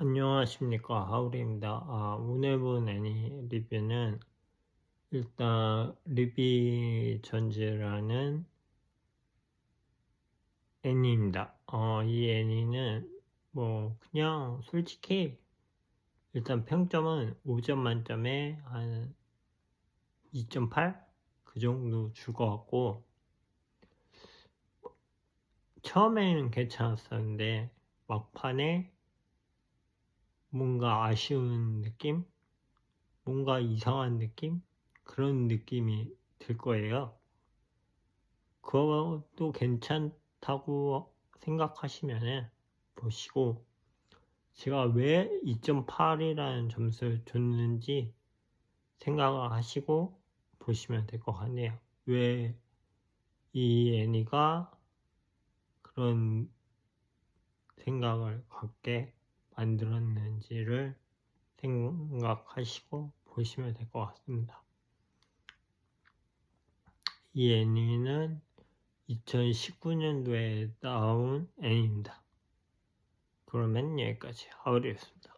안녕하십니까 하울입니다. 아, 오늘 본 애니 리뷰는 일단 리비 전즈라는 애니입니다. 어, 이 애니는 뭐 그냥 솔직히 일단 평점은 5점 만점에 한 2.8? 그 정도 줄 것 같고 처음에는 괜찮았었는데 막판에 뭔가 아쉬운 느낌? 뭔가 이상한 느낌? 그런 느낌이 들 거예요. 그것도 괜찮다고 생각하시면 보시고, 제가 왜 2.8이라는 점수를 줬는지 생각을 하시고 보시면 될 것 같네요. 왜 이 애니가 그런 생각을 갖게 만들었는지를 생각하시고 보시면 될 것 같습니다. 이 애니는 2019년도에 나온 애니입니다. 그러면 여기까지 하울이었습니다.